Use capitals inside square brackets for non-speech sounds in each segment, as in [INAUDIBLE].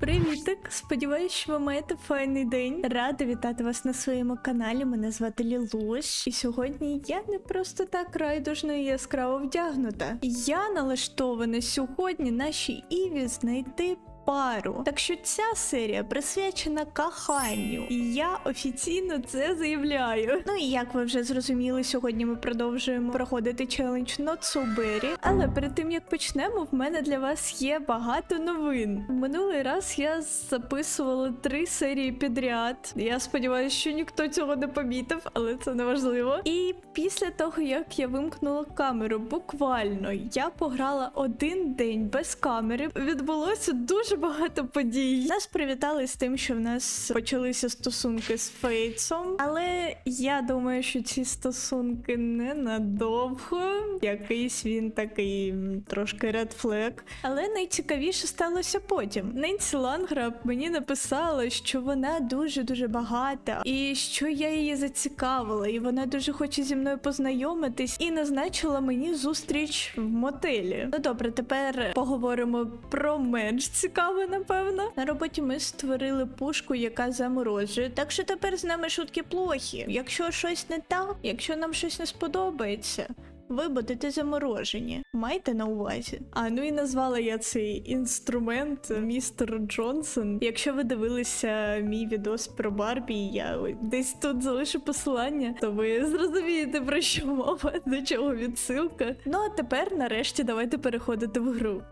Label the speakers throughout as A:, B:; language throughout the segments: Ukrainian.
A: Привітик! Сподіваюсь, що ви маєте файний день. Рада вітати вас на своєму каналі. Мене звати Лілуш. І сьогодні я не просто так райдужно і яскраво вдягнута. Я налаштована сьогодні нашій Іві знайти. Пару. Так що ця серія присвячена коханню, і я офіційно це заявляю. Ну і як ви вже зрозуміли, сьогодні ми продовжуємо проходити челендж Berry. Але перед тим як почнемо, в мене для вас є багато новин. Минулий раз я записувала три серії підряд. Я сподіваюся, що ніхто цього не помітив, але це не важливо. І після того, як я вимкнула камеру, буквально я пограла один день без камери. Відбулося дуже багато подій. Нас привітали з тим, що в нас почалися стосунки з Фейтсом, але я думаю, що ці стосунки ненадовго. Якийсь він такий трошки flag. Але найцікавіше сталося потім. Ненсі Ланграб мені написала, що вона дуже дуже багата, і що я її зацікавила, і вона дуже хоче зі мною познайомитись, і назначила мені зустріч в мотелі. Ну добре, тепер поговоримо про менш цікаве, напевно. На роботі ми створили пушку, яка заморожує. Так що тепер з нами шутки плохі. Якщо щось не так, якщо нам щось не сподобається. Ви будете заморожені. Майте на увазі. А ну і назвала я цей інструмент містер Джонсон. Якщо ви дивилися мій відос про Барбі, я десь тут залишу посилання, то ви зрозумієте про що мова, до чого відсилка. Ну а тепер, нарешті, давайте переходити в гру.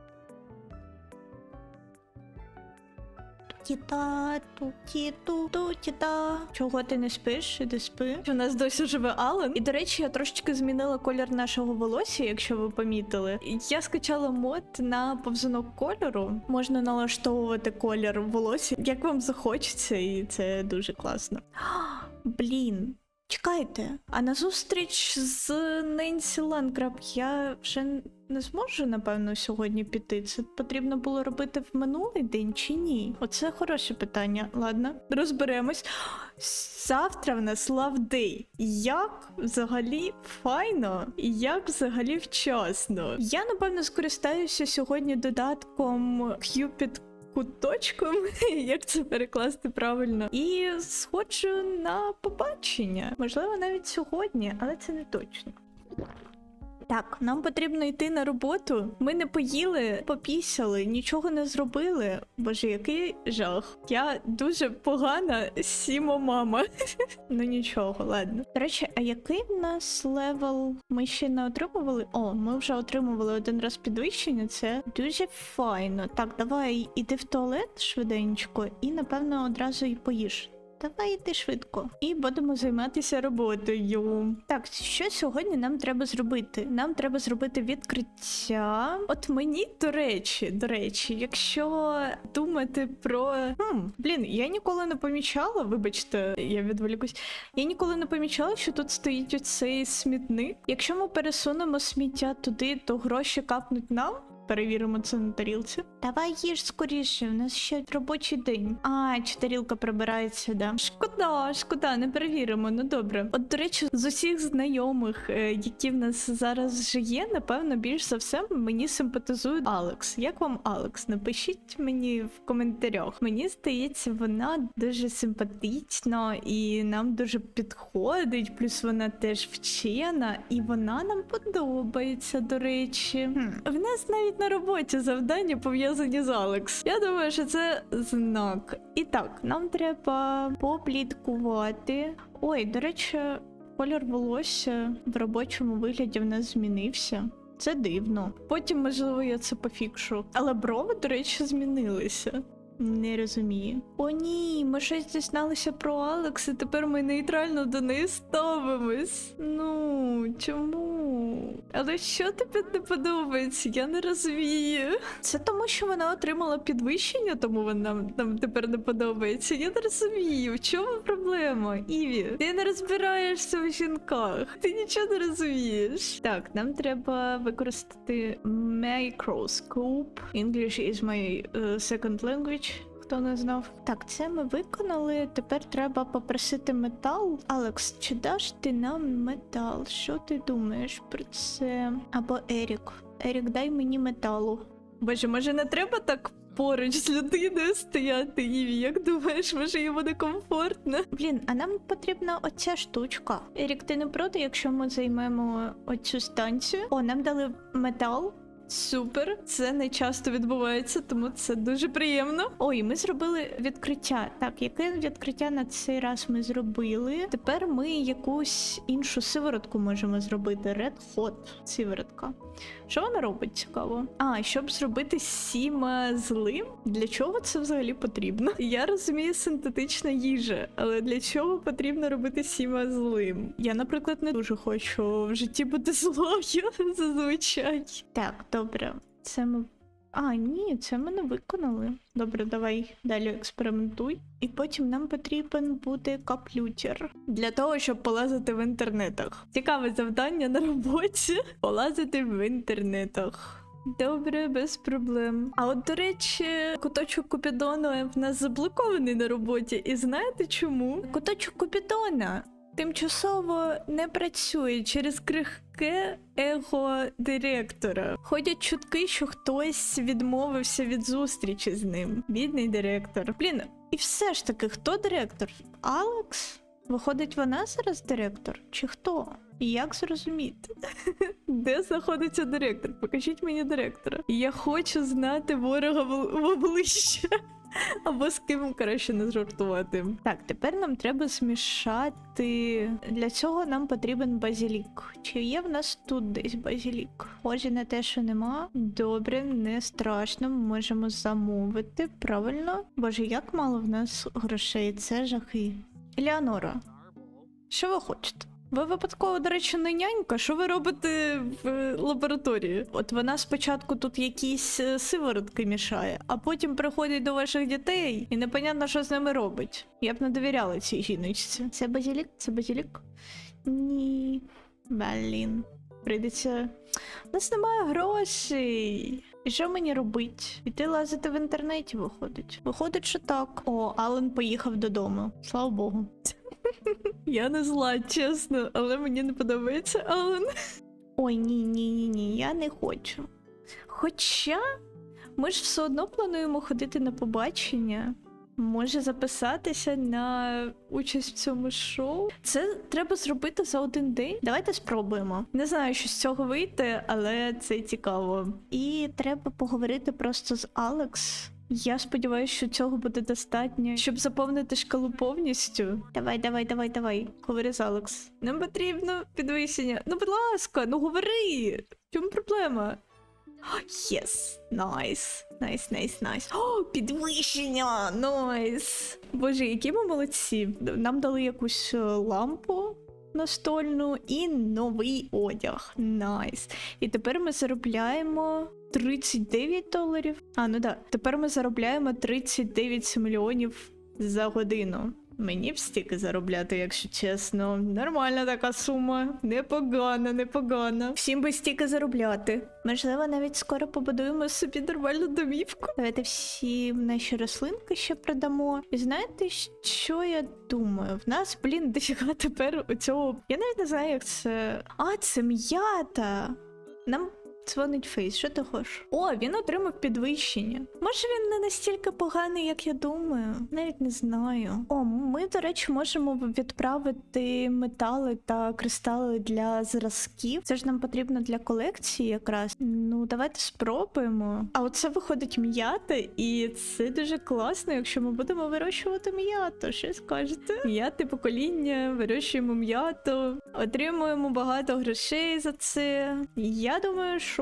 A: Тіта, ту, тіту, ту, тіта. Чого ти не спиш? Іди спи. У нас досі живе Ален. І до речі, я трошечки змінила колір нашого волосся, якщо ви помітили. Я скачала мод на повзунок кольору. Можна налаштовувати колір волосся, як вам захочеться, і це дуже класно. [GASPS] Блін. Чекайте, а на зустріч з Ненсі Ланкраб я вже не зможу, напевно, сьогодні піти. Це потрібно було робити в минулий день чи ні? Оце хороше питання. Ладно, розберемось. Завтра в нас лавдей. Як взагалі файно і як взагалі вчасно. Я, напевно, скористаюся сьогодні додатком Cupid куточком, [LAUGHS] як це перекласти правильно, і сходжу на побачення. Можливо, навіть сьогодні, але це не точно. Так, нам потрібно йти на роботу. Ми не поїли, попісяли, нічого не зробили. Боже, який жах. Я дуже погана сімо мама. [LAUGHS] ну нічого, ладно. До речі, а який в нас левел ми ще не отримували? О, ми вже отримували один раз підвищення. Це дуже файно. Так, давай іди в туалет швиденько, і напевно одразу і поїж. Давай йди швидко. І будемо займатися роботою. Так, що сьогодні нам треба зробити? Нам треба зробити відкриття. От мені, до речі, до речі, якщо думати про. Хм, блін, я ніколи не помічала, вибачте, я відволікусь. Я ніколи не помічала, що тут стоїть оцей смітник. Якщо ми пересунемо сміття туди, то гроші капнуть нам. Перевіримо це на тарілці. Давай їж скоріше, у нас ще робочий день. А, чи тарілка прибирається, да. Шкода, шкода, не перевіримо. Ну добре. От, до речі, з усіх знайомих, е, які в нас зараз вже є, напевно, більш за все мені симпатизує Алекс. Як вам Алекс? Напишіть мені в коментарях. Мені здається, вона дуже симпатична і нам дуже підходить. Плюс вона теж вчена, і вона нам подобається, до речі. Хм. В нас навіть на роботі завдання пов'язані з Алекс. Я думаю, що це знак. І так, нам треба попліткувати. Ой, до речі, колір волосся в робочому вигляді в нас змінився. Це дивно. Потім, можливо, я це пофікшу. Але брови, до речі, змінилися. Не розумію. О, ні, ми щось дізналися про Алекс, і тепер ми нейтрально до неї ставимось. Ну, чому? Але що тобі не подобається? Я не розумію. Це тому, що вона отримала підвищення, тому вона нам, тепер не подобається. Я не розумію. В чому проблема? Іві, ти не розбираєшся в жінках. Ти нічого не розумієш. Так, нам треба використати microscope. English is my е, second language. Хто не знав? Так, це ми виконали. Тепер треба попросити метал. Алекс, чи даш ти нам метал? Що ти думаєш про це? Або Ерік. Ерік, дай мені металу. Боже, може не треба так поруч з людиною стояти. Іві, як думаєш, може йому не комфортно? Блін, а нам потрібна оця штучка. Ерік, ти не проти, якщо ми займемо оцю станцію? О, нам дали метал. Супер, це не часто відбувається, тому це дуже приємно. Ой, ми зробили відкриття. Так, яке відкриття на цей раз ми зробили? Тепер ми якусь іншу сиворотку можемо зробити. Red Hot сиворотка. Що вона робить цікаво? А, щоб зробити сіма злим? Для чого це взагалі потрібно? [LAUGHS] Я розумію синтетична їжа, але для чого потрібно робити сіма злим? Я, наприклад, не дуже хочу в житті бути [LAUGHS] злою зазвичай. Так, добре. Це ми. А, ні, це ми не виконали. Добре, давай далі експериментуй. І потім нам потрібен буде каплютер для того, щоб полазити в інтернетах. Цікаве завдання на роботі полазити в інтернетах. Добре, без проблем. А от, до речі, куточок Купідона в нас заблокований на роботі. І знаєте чому? Куточок Купідона тимчасово не працює через крихке его директора. Ходять чутки, що хтось відмовився від зустрічі з ним. Бідний директор. Блін, і все ж таки, хто директор? Алекс? Виходить, вона зараз директор? Чи хто? І як зрозуміти? [LAUGHS] Де знаходиться директор? Покажіть мені директора. Я хочу знати ворога в обличчя. Або з ким краще не жартувати. Так, тепер нам треба змішати. Для цього нам потрібен базілік. Чи є в нас тут десь базілік? Схоже на те, що нема. Добре, не страшно. Ми можемо замовити. Правильно? Боже, як мало в нас грошей. Це жахи. Елеонора, що ви хочете? Ви випадково, до речі, не нянька. Що ви робите в е, лабораторії? От вона спочатку тут якісь е, сиворотки мішає, а потім приходить до ваших дітей і непонятно, що з ними робить. Я б не довіряла цій жіночці. Це базілік? Це базілік? Ні. Блін. Прийдеться. У нас немає грошей. І що мені робить? Іти лазити в інтернеті виходить. Виходить, що так. О, Ален поїхав додому. Слава Богу. Я не зла, чесно, але мені не подобається Ален. Ой, ні, ні, ні, ні, я не хочу. Хоча ми ж все одно плануємо ходити на побачення. Може записатися на участь в цьому шоу. Це треба зробити за один день. Давайте спробуємо. Не знаю, що з цього вийде, але це цікаво. І треба поговорити просто з Алекс. Я сподіваюся, що цього буде достатньо, щоб заповнити шкалу повністю. Давай, давай, давай, давай. Говори з Алекс. Нам потрібно підвищення. Ну, будь ласка, ну говори. В чому проблема? Єс, найс, найс, найс, найс. О, підвищення! Найс. Боже, які ми молодці. Нам дали якусь е, лампу настольну і новий одяг. Найс. І тепер ми заробляємо 39 доларів. А, ну так. Тепер ми заробляємо 39 мільйонів за годину. Мені б стільки заробляти, якщо чесно. Нормальна така сума. Непогана, непогана. Всім би стільки заробляти. Можливо, навіть скоро побудуємо собі нормальну домівку. Давайте всі наші рослинки ще продамо. І знаєте, що я думаю? В нас, блін, [LAUGHS] дофіга тепер у цього. Я навіть не знаю, як це. А, це м'ята. Нам дзвонить Фейс, що ти хочеш? О, він отримав підвищення. Може він не настільки поганий, як я думаю. Навіть не знаю. О, ми, до речі, можемо відправити метали та кристали для зразків. Це ж нам потрібно для колекції якраз. Ну, давайте спробуємо. А оце виходить м'ята, і це дуже класно, якщо ми будемо вирощувати м'яту. Що скажете? М'яти покоління, вирощуємо м'яту, отримуємо багато грошей за це. Я думаю, що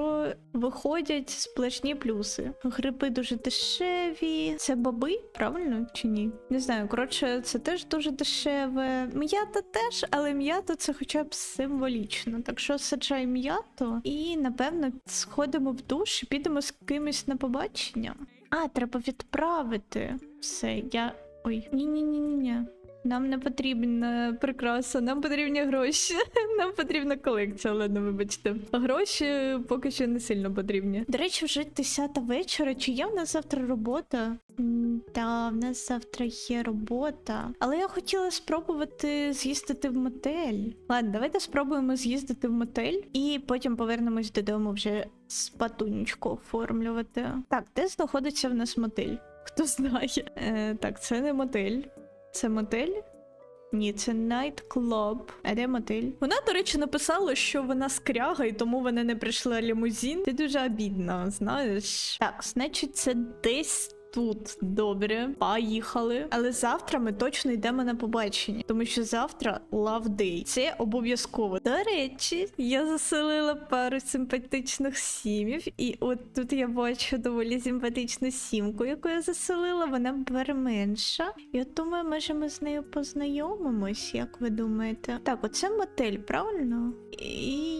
A: виходять сплошні плюси. Гриби дуже дешеві. Це баби, правильно чи ні? Не знаю. Коротше, це теж дуже дешеве. М'ята теж, але м'ята це хоча б символічно. Так що саджай м'яту і напевно сходимо в душ і підемо з кимось на побачення. А, треба відправити все. Я. Ой, ні-ні-ні-ні. Нам не потрібна прикраса, нам потрібні гроші. [LAUGHS] Нам потрібна колекція, ладно, вибачте. Гроші поки що не сильно потрібні. До речі, вже 10 вечора. Чи є в нас завтра робота? Та, в нас завтра є робота. Але я хотіла спробувати з'їздити в мотель. Ладно, давайте спробуємо з'їздити в мотель і потім повернемось додому вже спатунечку оформлювати. Так, де знаходиться в нас мотель? Хто знає? Е, так, це не мотель. Це мотель? Ні, це Club. А де мотель? Вона, до речі, написала, що вона скряга, і тому вона не прийшла лімузін. Це дуже обідно, знаєш. Так, значить, це десь. Тут добре, поїхали. Але завтра ми точно йдемо на побачення, тому що завтра day. Це обов'язково. До речі, я заселила пару симпатичних сімів, і от тут я бачу доволі симпатичну сімку, яку я заселила. Вона барменша. І от думаю, може ми з нею познайомимось, як ви думаєте? Так, оце мотель, правильно? І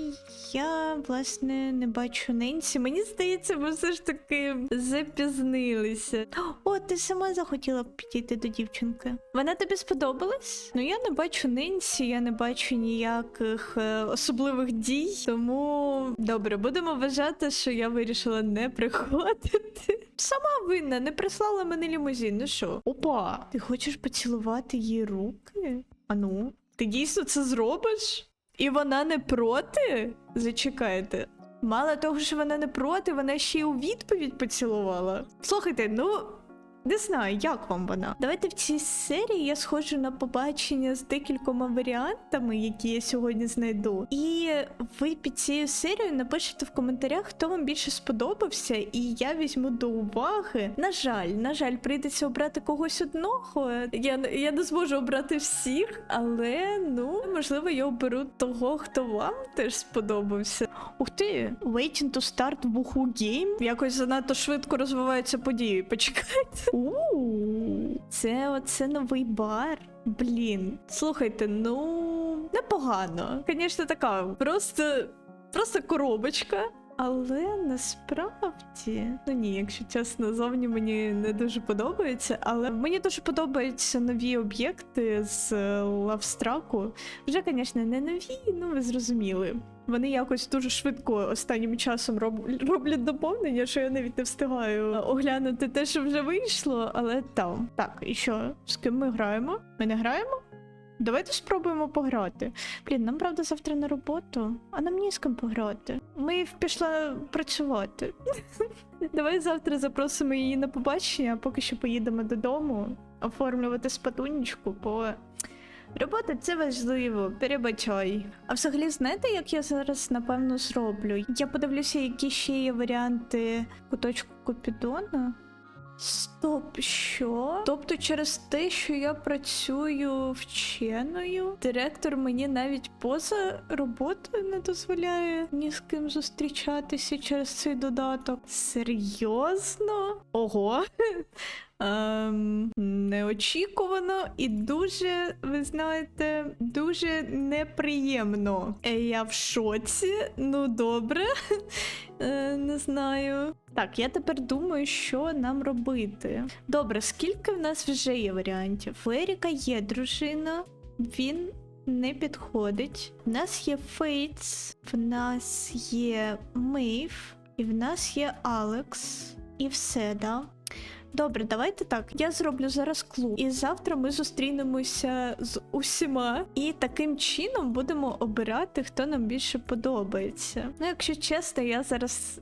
A: я, власне, не бачу Ненсі. Мені здається, ми все ж таки запізнилися. О, ти сама захотіла підійти до дівчинки. Вона тобі сподобалась? Ну я не бачу Ненсі, я не бачу ніяких е, особливих дій. Тому добре, будемо вважати, що я вирішила не приходити. Сама винна, не прислала мене лімузин. Ну що? Опа, ти хочеш поцілувати її руки? Ану, ти дійсно це зробиш? І вона не проти? Зачекайте. Мало того, що вона не проти, вона ще й у відповідь поцілувала. Слухайте, ну. Не знаю, як вам вона. Давайте в цій серії я сходжу на побачення з декількома варіантами, які я сьогодні знайду. І ви під цією серією напишете в коментарях, хто вам більше сподобався, і я візьму до уваги. На жаль, на жаль, прийдеться обрати когось одного. Я, я не зможу обрати всіх, але ну можливо я оберу того, хто вам теж сподобався. Ух ти, waiting to start вуху game. Якось занадто швидко розвиваються події. Почекайте. У, це оце новий бар. Блін, слухайте, ну непогано. Звісно, така просто, просто коробочка. Але насправді, ну ні, якщо чесно, зовні мені не дуже подобається. Але мені дуже подобаються нові об'єкти з е, лавстраку. Вже, звісно, не нові, ну ви зрозуміли. Вони якось дуже швидко останнім часом роб... роблять доповнення, що я навіть не встигаю оглянути те, що вже вийшло, але там. Так, і що? З ким ми граємо? Ми не граємо? Давайте спробуємо пограти. Блін, нам правда завтра на роботу, а нам ні з ким пограти. Ми пішла працювати. [LAUGHS] Давай завтра запросимо її на побачення, а поки що поїдемо додому оформлювати спатунечку, бо робота це важливо, перебачай. А взагалі, знаєте, як я зараз напевно зроблю? Я подивлюся, які ще є варіанти куточку Купідона. Стоп, що? Тобто, через те, що я працюю вченою, директор мені навіть поза роботою не дозволяє ні з ким зустрічатися через цей додаток. Серйозно? Ого. [LAUGHS] Ем, неочікувано і дуже, ви знаєте, дуже неприємно. Е, Я в шоці. Ну добре. [LAUGHS] Е, Не знаю. Так, я тепер думаю, що нам робити. Добре, скільки в нас вже є варіантів? У Еріка є дружина, він не підходить. В нас є Фейтс, в нас є Мейв, і в нас є Алекс. І все, да? Добре, давайте так. Я зроблю зараз клуб, і завтра ми зустрінемося з усіма, і таким чином будемо обирати, хто нам більше подобається. Ну, якщо чесно, я зараз.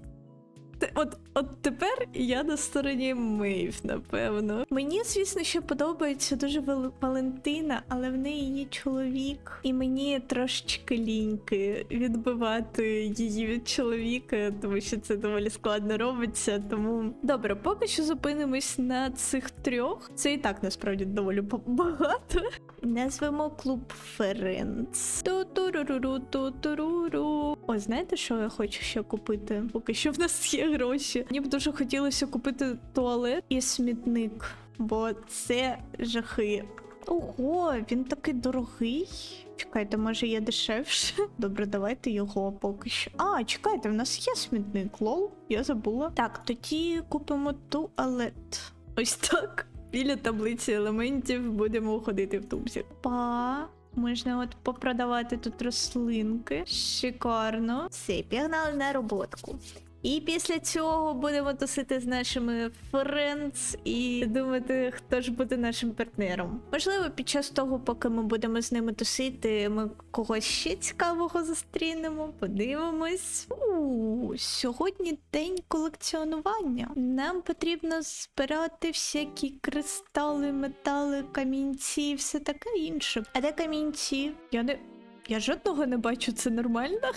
A: От, от тепер я на стороні Мейв, напевно. Мені, звісно, що подобається дуже Валентина, але в неї є чоловік, і мені трошечки ліньки відбивати її від чоловіка, тому що це доволі складно робиться. Тому добре, поки що зупинимось на цих трьох. Це і так насправді доволі багато. Назвемо клуб Ференц. Ту-туруруру, ту-туруру. О, знаєте, що я хочу ще купити? Поки що в нас є гроші. Мені б дуже хотілося купити туалет і смітник, бо це жахи. Ого, він такий дорогий. Чекайте, може є дешевше. [LAUGHS] Добре, давайте його поки що. А, чекайте, в нас є смітник, лол, я забула. Так, тоді купимо туалет. Ось так. біля таблиці елементів будемо ходити в тубзі. Па. Можна от попродавати тут рослинки. Шикарно. Все, пігнали на роботку. І після цього будемо тусити з нашими френдс і думати, хто ж буде нашим партнером. Можливо, під час того, поки ми будемо з ними тусити, ми когось ще цікавого зустрінемо. Подивимось. У сьогодні день колекціонування. Нам потрібно збирати всякі кристали, метали, камінці і все таке інше. А де камінці? Я не. Я жодного не бачу, це нормально. [GASPS]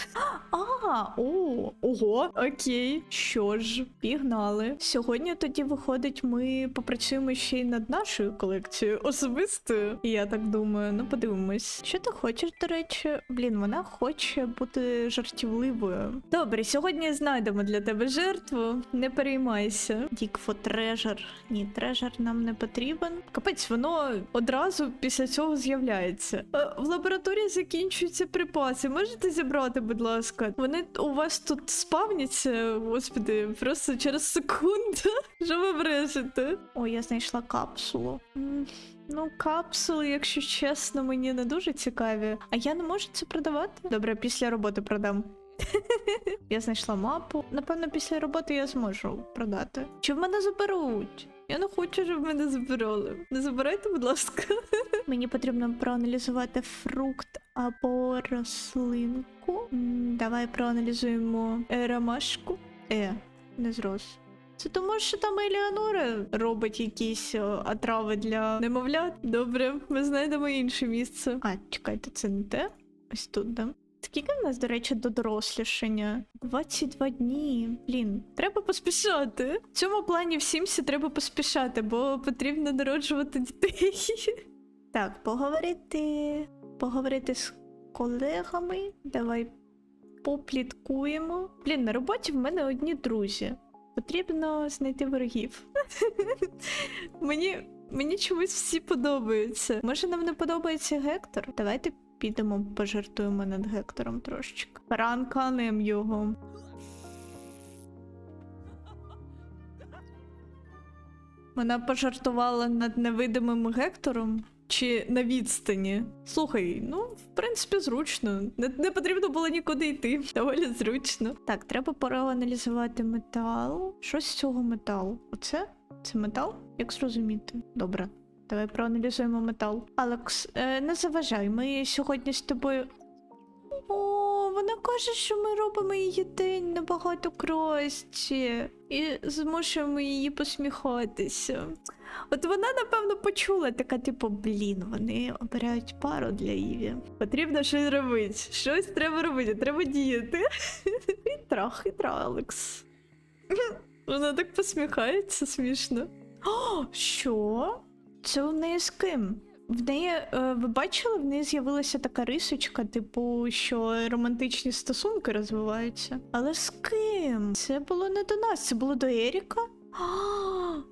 A: А, о, ого, окей. Що ж, пігнали. Сьогодні тоді виходить, ми попрацюємо ще й над нашою колекцією особистою. Я так думаю, ну подивимось. Що ти хочеш, до речі? Блін, вона хоче бути жартівливою. Добре, сьогодні знайдемо для тебе жертву. Не переймайся. Дікфо трежер. Ні, трежер нам не потрібен. Капець, воно одразу після цього з'являється. Е, В лабораторії закінчуються припаси. Можете зібрати, будь ласка. Вони у вас тут спавняться, господи, просто через секунду. [LAUGHS] Що ви брешете? О, я знайшла капсулу. Ну, капсули, якщо чесно, мені не дуже цікаві. А я не можу це продавати? Добре, після роботи продам. [LAUGHS] Я знайшла мапу. Напевно, після роботи я зможу продати. Чи в мене заберуть? Я не хочу, щоб мене забирали. Не забирайте, будь ласка. [LAUGHS] Мені потрібно проаналізувати фрукт або рослинку. Давай проаналізуємо е, ромашку. Е, не зрос. Це тому, що там Еліанора робить якісь отрави для немовлят. Добре, ми знайдемо інше місце. А, чекайте, це не те? Ось тут, да? Скільки в нас, до речі, до дорослішання? 22 дні. Блін, треба поспішати. В цьому плані всім всі треба поспішати, бо потрібно народжувати дітей. [LAUGHS] Так, поговорити. Поговорити з колегами. Давай попліткуємо. Блін, на роботі в мене одні друзі. Потрібно знайти ворогів. [LAUGHS] мені, мені чомусь всі подобаються. Може, нам не подобається Гектор? Давайте підемо пожартуємо над Гектором трошечки. Пранканем його. Вона пожартувала над невидимим Гектором. Чи на відстані? Слухай, ну, в принципі, зручно. Не, не потрібно було нікуди йти. Доволі зручно. Так, треба проаналізувати метал. Що з цього металу? Оце? Це метал? Як зрозуміти? Добре. Давай проаналізуємо метал. Алекс, е, не заважай, ми сьогодні з тобою. О, вона каже, що ми робимо її день набагато краще і змушуємо її посміхатися. От вона, напевно, почула така, типу, блін, вони обирають пару для Іві. Потрібно щось робити. Щось треба робити, треба діяти. [LAUGHS] Хитра, хитра, Алекс. Вона так посміхається смішно. О, що? Це у неї з ким? В неї, е, ви бачили, в неї з'явилася така рисочка, типу, що романтичні стосунки розвиваються. Але з ким? Це було не до нас, це було до Еріка?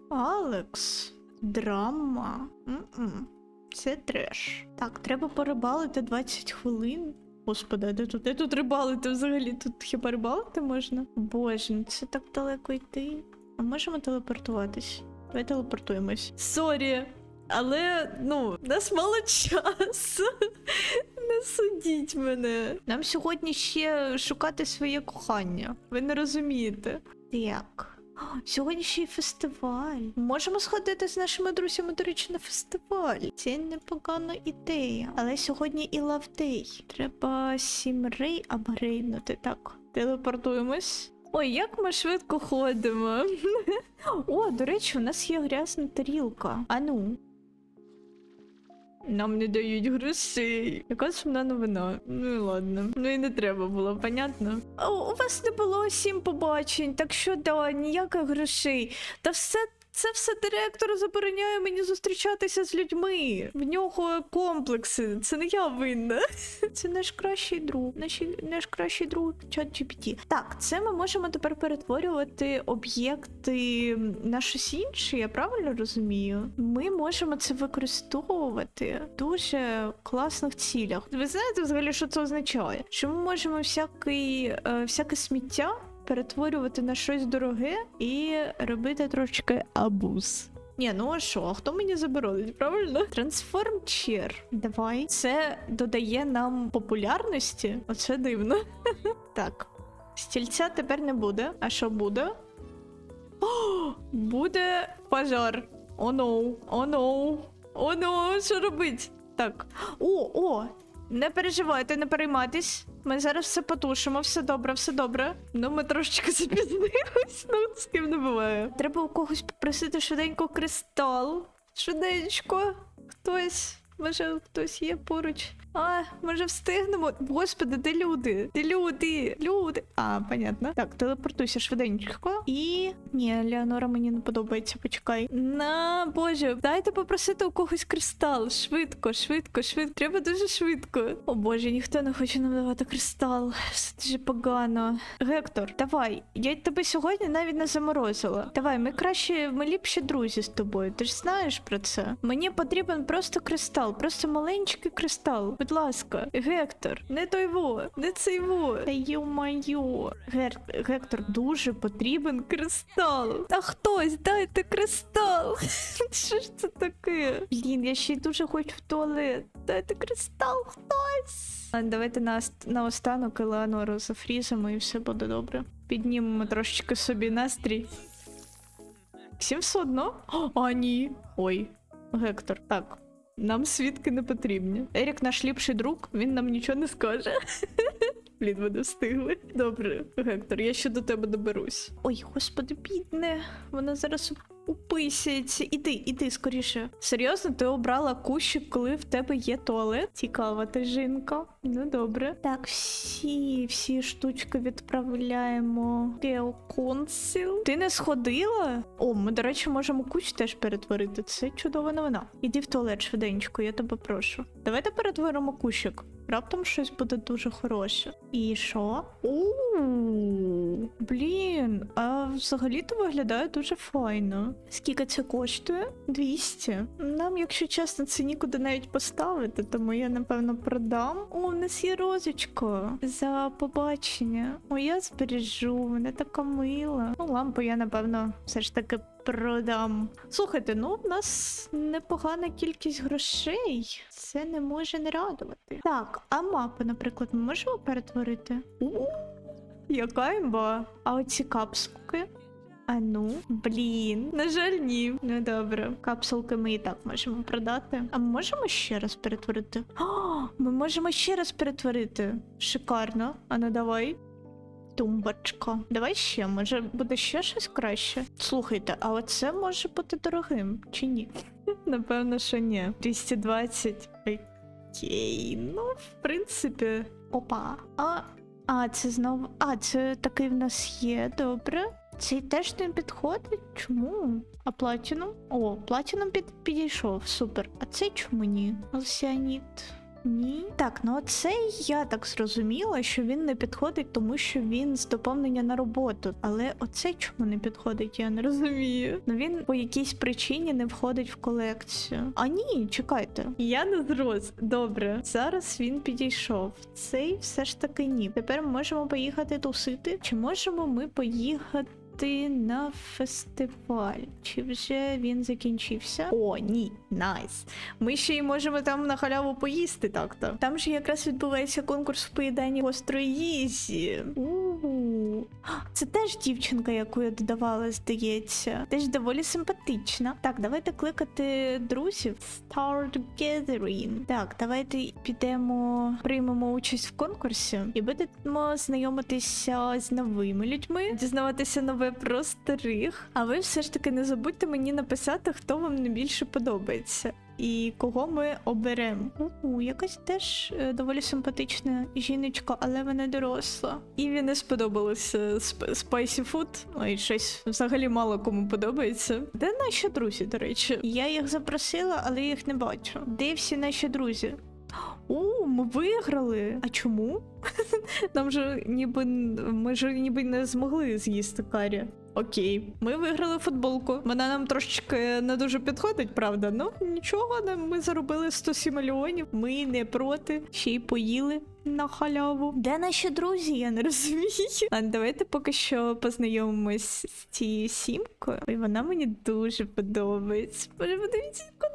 A: Алекс. Драма. М-м. Це треш. Так, треба порибалити 20 хвилин. Господи, де тут? Де тут рибалити взагалі? Тут хіба рибалити можна? Боже, ну це так далеко йти. А можемо телепортуватись? Давай телепортуємось. Сорі, але ну, нас мало часу. [LAUGHS] Не судіть мене. Нам сьогодні ще шукати своє кохання. Ви не розумієте. А, Сьогодні ще й фестиваль. Можемо сходити з нашими друзями, до речі, на фестиваль. Це непогана ідея. Але сьогодні і лавдей. Треба сім рей або рейнути. Так, телепортуємось. Ой, як ми швидко ходимо. [LAUGHS] О, до речі, у нас є грязна тарілка. Ану. Нам не дають грошей. Яка сумна новина. Ну і ладно. Ну і не треба було, понятно. У вас не було сім побачень, так що да, ніяких грошей. Та все. Це все директор забороняє мені зустрічатися з людьми. В нього комплекси. Це не я винна. [LAUGHS] Це наш кращий друг. Наш, наш кращий друг чат GPT. Так, це ми можемо тепер перетворювати об'єкти на щось інше, я правильно розумію? Ми можемо це використовувати в дуже класних цілях. Ви знаєте взагалі, що це означає? Що ми можемо всякий, е, всяке сміття перетворювати на щось дороге і робити трошки абуз. Ні, ну а що, а хто мені заборонить, правильно? Трансформ чер. Давай. Це додає нам популярності. Оце дивно. [LAUGHS] так. Стільця тепер не буде. А що буде? О, буде пожар. О, ноу, о, ноу. О, ноу, що робить? Так. О, о! Не переживайте, не переймайтесь. Ми зараз все потушимо, все добре, все добре. Ну, ми трошечки запізнились, ну з ким не буває. Треба у когось попросити швиденько кристал. Швиденько. Хтось. Може, хтось є поруч. А, може встигнемо. Господи, де люди? Де люди? Люди. А, понятно. Так, телепортуйся швиденько. І. Ні, Леонора мені не подобається, почекай. На боже, дайте попросити у когось кристал. Швидко, швидко, швидко. Треба дуже швидко. О боже, ніхто не хоче нам давати кристал. Все дуже погано. Гектор, давай. Я тебе сьогодні навіть не заморозила. Давай, ми краще, ми ліпші друзі з тобою. Ти ж знаєш про це. Мені потрібен просто кристал, просто маленький кристал. Будь ласка, Гектор, не той во, не цей во. Та ю-маю. Гер... Гектор, дуже потрібен кристал. Та хтось, дайте кристал. [LAUGHS] Що ж це таке? Блін, я ще й дуже хочу в туалет. Дайте кристал, хтось. Давайте на, на останок Елеонору зафрізимо і все буде добре. Піднімемо трошечки собі настрій. Всім все? А, ні. Ой, Гектор, так. Нам свідки не потрібні. Ерік наш ліпший друг, він нам нічого не скаже. [LAUGHS] Блін, не встигли. Добре, Гектор, я ще до тебе доберусь. Ой, господи, бідне, вона зараз уписяється. Іди, іди скоріше. Серйозно, ти обрала кущик, коли в тебе є туалет? Цікава ти жінка. Ну добре. Так, всі, всі штучки відправляємо. Геоконсил. Ти не сходила? О, ми, до речі, можемо кущ теж перетворити. Це чудова новина. Іди в туалет швиденько, я тебе прошу. Давайте перетворимо кущик. Раптом щось буде дуже хороше. І що? У блін, а взагалі-то виглядає дуже файно. Скільки це коштує? 200. Нам, якщо чесно, це нікуди навіть поставити, тому я напевно продам. О, у нас є розочка за побачення. О, я збережу, вона така мила. Ну, лампу я, напевно, все ж таки продам. Слухайте, ну в нас непогана кількість грошей. Це не може не радувати. Так, а мапи, наприклад, ми можемо перетворити? У, яка імба? А оці капсулки? А ну, блін, на жаль, ні. Ну добре, капсулки ми і так можемо продати. А ми можемо ще раз перетворити? О, [GASPS] ми можемо ще раз перетворити. Шикарно. А ну давай. Тумбочка. Давай ще, може буде ще щось краще. Слухайте, а оце може бути дорогим чи ні? [LAUGHS] Напевно, що ні. 220. Окей. Ну, в принципі. Опа. А, а, це знову. А, це такий в нас є, добре. Цей теж не підходить? Чому? А платіном? О, платіном під, підійшов, супер. А цей чому ні? Алсіаніт. Ні. Так, ну оцей я так зрозуміла, що він не підходить, тому що він з доповнення на роботу. Але оцей чому не підходить, я не розумію. Ну він по якійсь причині не входить в колекцію. А ні, чекайте. Я не зрос. Добре, зараз він підійшов. Цей все ж таки ні. Тепер ми можемо поїхати тусити. Чи можемо ми поїхати? На фестиваль. Чи вже він закінчився? О, ні, найс. Ми ще й можемо там на халяву поїсти так-то. Там же якраз відбувається конкурс в поїданні гострої їжі. Це теж дівчинка, яку я додавала, здається. Теж доволі симпатична. Так, давайте кликати друзів. Start Gathering. Так, давайте підемо, приймемо участь в конкурсі і будемо знайомитися з новими людьми, дізнаватися нове про старих. А ви все ж таки не забудьте мені написати, хто вам найбільше подобається. І кого ми оберемо. У, якась теж е, доволі симпатична жіночка, але вона доросла. Іві не сподобалося сп- Spicy Food. Ой, щось взагалі мало кому подобається. Де наші друзі, до речі? Я їх запросила, але їх не бачу. Де всі наші друзі? О, ми виграли. А чому? [LAUGHS] Нам же ніби ми ж ніби не змогли з'їсти карі. Окей, ми виграли футболку. Вона нам трошечки не дуже підходить, правда? Ну нічого, ми заробили 107 мільйонів. Ми не проти, ще й поїли. на халяву. Де наші друзі? Я не розумію. Ладно, давайте поки що познайомимось з цією сімкою. І вона мені дуже подобається. Боже, подивіться, як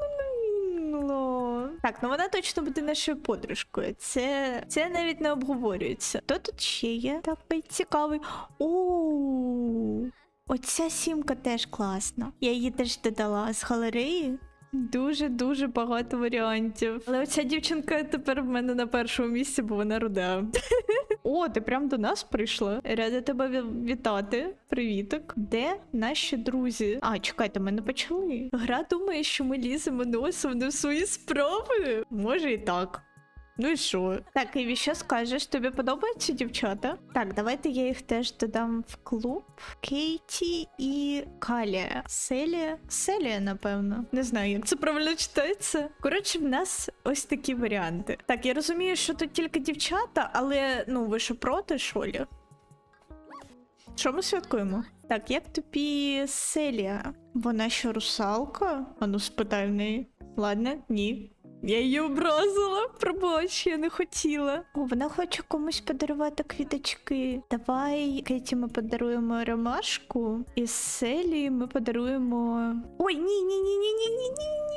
A: вона. Так, ну вона точно буде нашою подружкою. Це, це навіть не обговорюється. Хто тут ще є? Такий цікавий. О, оця сімка теж класна. Я її теж додала з галереї. Дуже дуже багато варіантів. Але оця дівчинка тепер в мене на першому місці, бо вона руда. О, ти прям до нас прийшла. Рада тебе вітати. Привіток. Де наші друзі? А, чекайте, ми не почали. Гра думає, що ми ліземо носом не в свої справи. Може і так. Ну і що? Так, Іві, що скажеш? Тобі подобаються дівчата? Так, давайте я їх теж додам в клуб. Кейті і Калія. Селія? Селія, напевно. Не знаю, як це правильно читається. Коротше, в нас ось такі варіанти. Так, я розумію, що тут тільки дівчата, але ну ви що проти, що лі? Що ми святкуємо? Так, як тобі Селія? Вона що русалка? Ану, спитай в неї. Ладно, ні. Я її образила, пробач, я не хотіла. О, вона хоче комусь подарувати квіточки. Давай Кеті ми подаруємо ромашку, і Селі ми подаруємо. Ой, ні, ні, ні, ні, ні, ні, ні.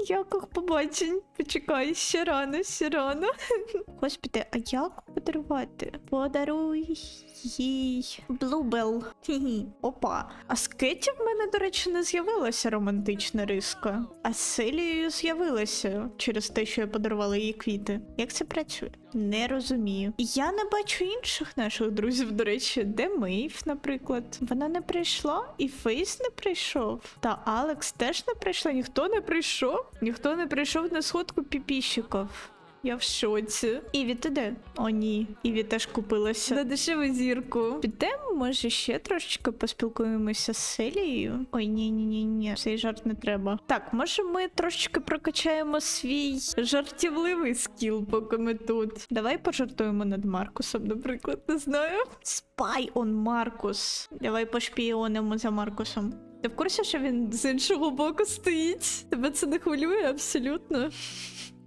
A: Ніяких побачень. Почекай, ще рано, ще рано. [LAUGHS] Господи, а як подарувати? Подаруй їй Блубел. [LAUGHS] Опа. А з Кеті в мене, до речі, не з'явилася романтична риска. А з Селією з'явилася через те, що я подарувала їй квіти. Як це працює? Не розумію. Я не бачу інших наших друзів, до речі, де Мейв, наприклад. Вона не прийшла, і Фейс не прийшов. Та Алекс теж не прийшла. Ніхто не прийшов. Ніхто не прийшов на сходку піпіщиків. Я в шоці. Іві, ти де? О, ні. Іві теж купилася. На дешеву зірку. Підемо, може, ще трошечки поспілкуємося з Селією. Ой, ні, ні, ні, ні. Цей жарт не треба. Так, може, ми трошечки прокачаємо свій жартівливий скіл, поки ми тут. Давай пожартуємо над Маркусом, наприклад, не знаю. Спай он Маркус. Давай пошпіонимо за Маркусом. Ти в курсі, що він з іншого боку стоїть? Тебе це не хвилює абсолютно.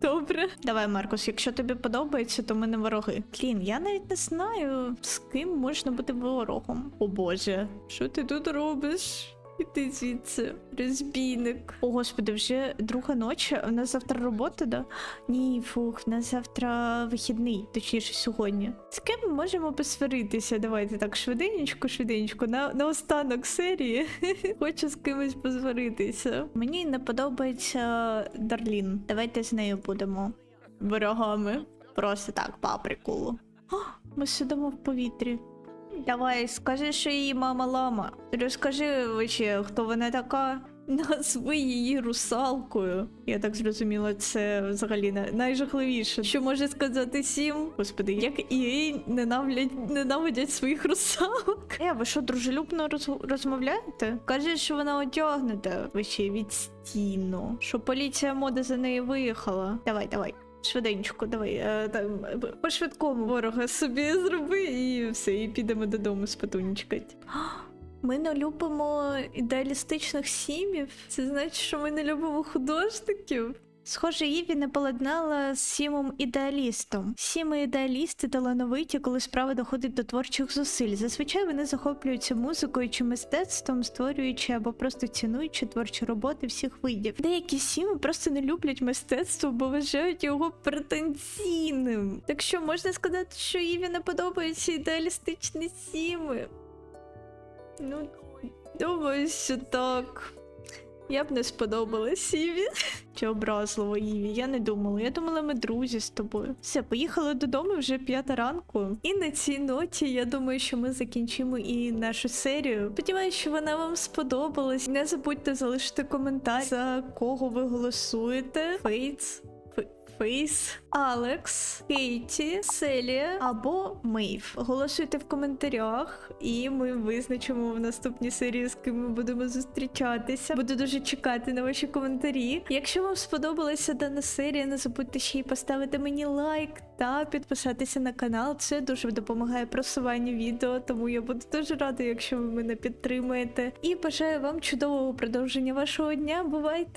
A: Добре. Давай, Маркус, якщо тобі подобається, то ми не вороги. Клін, я навіть не знаю, з ким можна бути ворогом. О боже, що ти тут робиш? Іди звідси, розбійник. О, господи, вже друга ночі. У нас завтра робота, да? Ні, фух, у нас завтра вихідний, точніше сьогодні. З ким ми можемо посваритися? Давайте так швиденько, швиденько. На, на останок серії [LAUGHS] хочу з кимось посваритися. Мені не подобається Дарлін. Давайте з нею будемо ворогами. Просто так, по приколу. О, [GASPS] ми сидимо в повітрі. Давай, скажи, що її мама лама. Розкажи вообще, хто вона така. [LAUGHS] Назви її русалкою. Я так зрозуміла, це взагалі найжахливіше. Що може сказати сім? Господи, як і ненавидять, ненавидять своїх русалок. Е, ви що, дружелюбно роз, розмовляєте? Каже, що вона одягнута вообще від стіну. Що поліція моди за нею виїхала. Давай, давай. Швиденько, давай. Е, по швидкому ворога собі зроби і все, і підемо додому спатунечкать. [GASPS] Ми не любимо ідеалістичних сімів. Це значить, що ми не любимо художників. Схоже, Іві не поладнала з Сімом ідеалістом. Сіми ідеалісти талановиті, коли справа доходить до творчих зусиль. Зазвичай вони захоплюються музикою чи мистецтвом, створюючи або просто цінуючи творчі роботи всіх видів. Деякі сіми просто не люблять мистецтво, бо вважають його претензійним. Так що можна сказати, що Іві не подобаються ідеалістичні сіми. Ну, думаю, що так. Я б не сподобалась Іві. Чи образливо Іві, я не думала. Я думала, ми друзі з тобою. Все, поїхали додому вже п'ята ранку. І на цій ноті я думаю, що ми закінчимо і нашу серію. Сподіваюсь, що вона вам сподобалась. Не забудьте залишити коментар, за кого ви голосуєте. Фейтс. Фейс, Алекс, Кейті, Селія або Мейв. Голосуйте в коментарях, і ми визначимо в наступній серії, з ким ми будемо зустрічатися. Буду дуже чекати на ваші коментарі. Якщо вам сподобалася дана серія, не забудьте ще й поставити мені лайк та підписатися на канал. Це дуже допомагає просуванню відео, тому я буду дуже рада, якщо ви мене підтримаєте. І бажаю вам чудового продовження вашого дня. Бувайте!